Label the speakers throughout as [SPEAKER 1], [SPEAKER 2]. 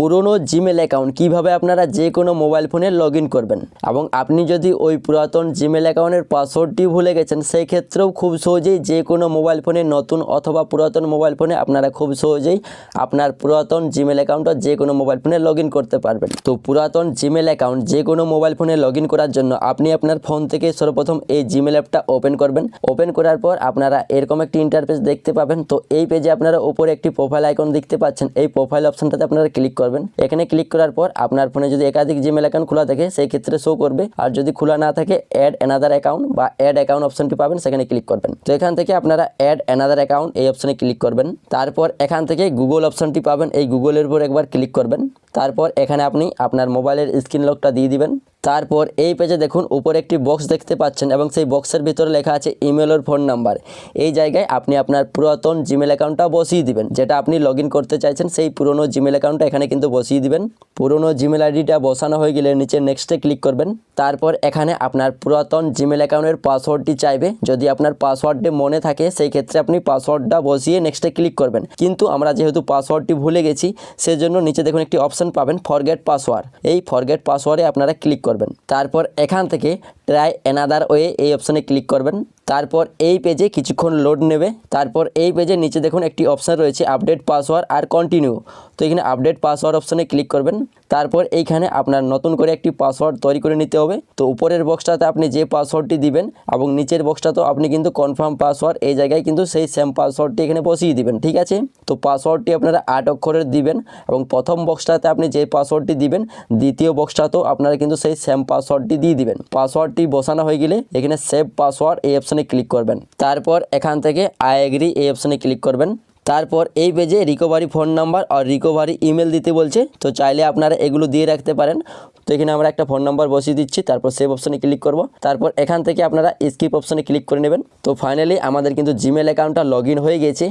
[SPEAKER 1] পুরনো Gmail account কীভাবে আপনারা যে কোনো মোবাইল ফোনে লগ করবেন? এবং আপনি যদি ওই পুরাতন জিমেল অ্যাকাউন্টের পাসওয়ার্ডটি ভুলে গেছেন সেই ক্ষেত্রেও খুব সহজেই যে কোনো মোবাইল ফোনে নতুন অথবা পুরাতন মোবাইল ফোনে আপনারা খুব সহজেই আপনার পুরাতন জিমেল অ্যাকাউন্টটা যে কোনো মোবাইল ফোনে লগ করতে পারবেন। তো পুরাতন জিমেল অ্যাকাউন্ট যে কোনো মোবাইল ফোনে লগ করার জন্য আপনি আপনার ফোন থেকে সর্বপ্রথম এই জিমেল অ্যাপটা ওপেন করবেন। ওপেন করার পর আপনারা এরকম একটি ইন্টারফেস দেখতে পাবেন। তো এই পেজে আপনারা উপরে একটি প্রোফাইল আইকন দেখতে পাচ্ছেন। এই প্রোফাইল অপশনটাতে আপনারা ক্লিক করবেন। এখানে ক্লিক করার পর আপনার ফোনে যদি একাধিক জিমেল অ্যাকাউন্ট খোলা থাকে, সেই ক্ষেত্রে শো করবে। আর যদি খোলা না থাকে অ্যাড অ্যানাদার অ্যাকাউন্ট বা অ্যাড অ্যাকাউন্ট অপশনটি পাবেন, সেখানে ক্লিক করবেন। তো এখান থেকে আপনারা অ্যাড অ্যানাদার অ্যাকাউন্ট এই অপশনে ক্লিক করবেন। তারপর এখান থেকে গুগল অপশনটি পাবেন। এই গুগলের উপর একবার ক্লিক করবেন। তারপর এখানে আপনি আপনার মোবাইলের স্ক্রিন লকটা দিয়ে দিবেন। তারপর এই পেজে দেখুন, উপরে একটি বক্স দেখতে পাচ্ছেন এবং সেই বক্সের ভিতরে লেখা আছে ইমেল ওর ফোন নাম্বার। এই জায়গায় আপনি আপনার পুরাতন জিমেল অ্যাকাউন্টটা বসিয়ে দিবেন। যেটা আপনি লগ করতে চাইছেন, সেই পুরনো জিমেল অ্যাকাউন্টটা এখানে কিন্তু বসিয়ে দিবেন। পুরনো জিমেল আইডিটা বসানো হয়ে গেলে নিচে নেক্সটে ক্লিক করবেন। তারপর এখানে আপনার পুরাতন জিমেল অ্যাকাউন্টের পাসওয়ার্ডটি চাইবে। যদি আপনার পাসওয়ার্ডটি মনে থাকে, সেই ক্ষেত্রে আপনি পাসওয়ার্ডটা বসিয়ে নেক্সটে ক্লিক করবেন। কিন্তু আমরা যেহেতু পাসওয়ার্ডটি ভুলে গেছি, সেজন্য নিচে দেখুন একটি অপশন পাবেন ফরগেট পাসওয়ার্ড এই ফরগেট পাসওয়ার্ডে আপনারা ক্লিক করবেন। তারপর এখান থেকে ট্রাই অ্যানাদার ওয়ে এই অপশনে ক্লিক করবেন। তারপর এই পেজে কিছুক্ষণ লোড নেবে। তারপর এই পেজে নিচে দেখুন একটি অপশান রয়েছে আপডেট পাসওয়ার্ড আর কন্টিনিউ তো এখানে আপডেট পাসওয়ার্ড অপশানে ক্লিক করবেন। তারপর এইখানে আপনার নতুন করে একটি পাসওয়ার্ড তৈরি করে নিতে হবে। তো উপরের বক্সটাতে আপনি যে পাসওয়ার্ডটি দিবেন এবং নিচের বক্সটাতেও আপনি কিন্তু কনফার্ম পাসওয়ার্ড এই জায়গায় কিন্তু সেই সেম পাসওয়ার্ডটি এখানে বসিয়ে দিবেন, ঠিক আছে? তো পাসওয়ার্ডটি আপনারা আট অক্ষরের দিবেন এবং প্রথম বক্সটাতে আপনি যে পাসওয়ার্ডটি দিবেন, দ্বিতীয় বক্সটাতেও আপনারা কিন্তু সেই সেম পাসওয়ার্ডটি দিয়ে দিবেন। পাসওয়ার্ডটি বসানো হয়ে গেলে এখানে সেভ পাসওয়ার্ড এই অপশনে ক্লিক করবেন। তারপর এখান থেকে আই এগ্রি এই অপশনে ক্লিক করবেন। তারপর এই পেজে রিকভারি ফোন নাম্বার আর রিকভারি ইমেল দিতে বলছে। তো চাইলে আপনারা এগুলো দিয়ে রাখতে পারেন। তো এখানে আমরা একটা ফোন নাম্বার বসিয়ে দিচ্ছি, তারপর সেভ অপশনে ক্লিক করব। তারপর এখান থেকে আপনারা স্কিপ অপশনে ক্লিক করে নেবেন। তো ফাইনালি আমাদের কিন্তু জিমেল অ্যাকাউন্টটা লগ হয়ে গেছে।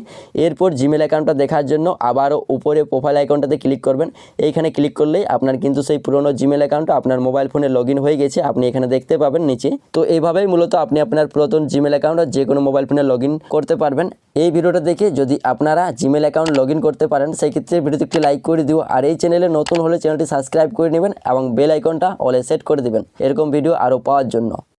[SPEAKER 1] এরপর জিমেল অ্যাকাউন্টটা দেখার জন্য আবারও উপরে প্রোফাইল আইকনটাতে ক্লিক করবেন। এইখানে ক্লিক করলেই আপনার কিন্তু সেই পুরনো জিমেল অ্যাকাউন্টটা আপনার মোবাইল ফোনে লগ হয়ে গেছে। আপনি এখানে দেখতে পাবেন নিচে। তো এইভাবেই মূলত আপনি আপনার পুরাতন জিমেল অ্যাকাউন্ট যে কোনো মোবাইল ফোনে লগ করতে পারবেন। এই ভিডিওটা দেখে যদি আপনারা জিমেল অ্যাকাউন্ট লগ করতে পারেন, সেই ক্ষেত্রে ভিডিওতে একটি লাইক করে দিও, আর এই চ্যানেলে নতুন হলে চ্যানেলটি সাবস্ক্রাইব করে নেবেন এবং বেল আইকনটা অলে সেট করে দিবেন। এরকম ভিডিও আরও পাওয়ার জন্য।